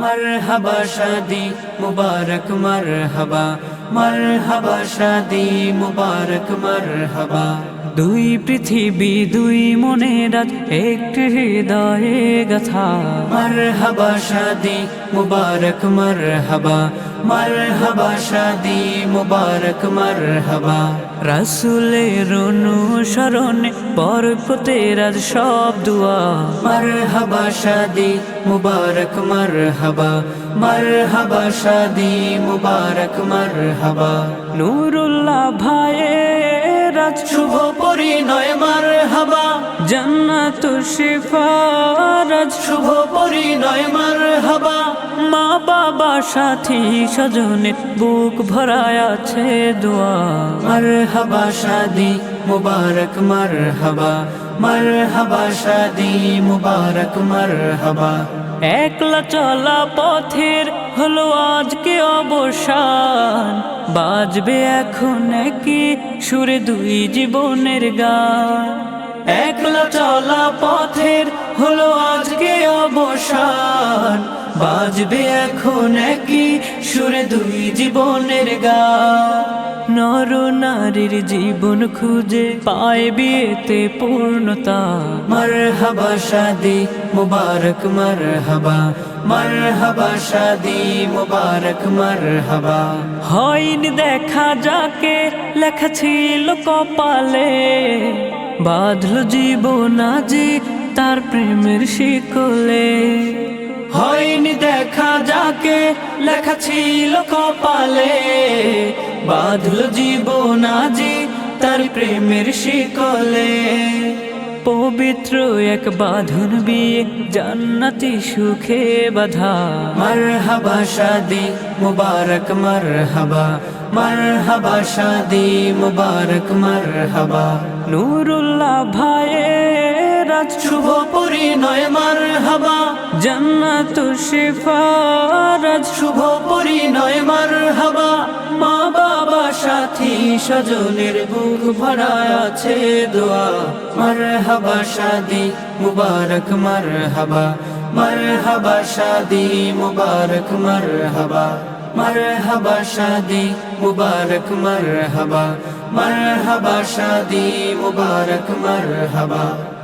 মারহাবা শাদি মুবারক মারহাবা। মারহাবা শাদি মুবারক মারহাবা। দুই পৃথিবী দুই মনের আজ একটি হৃদয়ে গাথা। মারহাবা শাদি মুবারক মারহাবা। মারহাবা শাদি মুবারক মারহাবা। রাসূলের অনুসরণে বরকতের আজ সব দুয়া। মারহাবা শাদি মুবারক মারহাবা। মারহাবা শাদি মুবারক মারহাবা। নুরুল্লাহ ভাইয়ের আজ শুভ পরিণয় মারহাবা। জান্নাত শিফার আজ শুভ পরিণয় মার মারহাবা। মা বাবা সাথী স্বজনে বুক ভরায় আছে দোয়া। মার মারহাবা শাদি মুবারক মারহাবা। মারহাবা শাদি মুবারক মার মারহাবা। একলা চলা পথের হলো আজকে অবসান। বাজবে এখন কি সুরে দুই জীবনের গান। একলা চলা পথের হলো আজকে অবসান। বাজবে এখন কি সুরে দুই জীবনের গান। নর নারীর জীবন খুঁজে পায় বিয়েতে পূর্ণতা। মারহাবা, শাদি মুবারক, মারহাবা। মারহাবা শাদি মুবারক মারহাবা। হয়নি দেখা যাকে লেখা ছিল কপালে। বাঁধলো জীবন আজি তার প্রেমের শিকলে। হয়নি দেখা যাকে লেখা ছিল কপালে। বাঁধলো জীবন আজি তার প্রেমের শিকলে। পবিত্র এক বাঁধন বিয়ে জান্নাতি সুখে বাধা। মারহাবা শাদি মুবারক মারহাবা। মারহাবা শাদি মুবারক মারহাবা। নুরুল্লাহ ভাইয়ের আজ শুভ পরিণয় মারহাবা। জান্নাত শিফার আজ শুভ পরিণয় মারহাবা। মা সাথী স্বজনের বুক ভরা আছে দোয়া। মারহাবা শাদি মুবারক মারহাবা। মারহাবা শাদি মুবারক মারহাবা। মারহাবা শাদি মুবারক মারহাবা। মারহাবা শাদি মুবারক মারহাবা।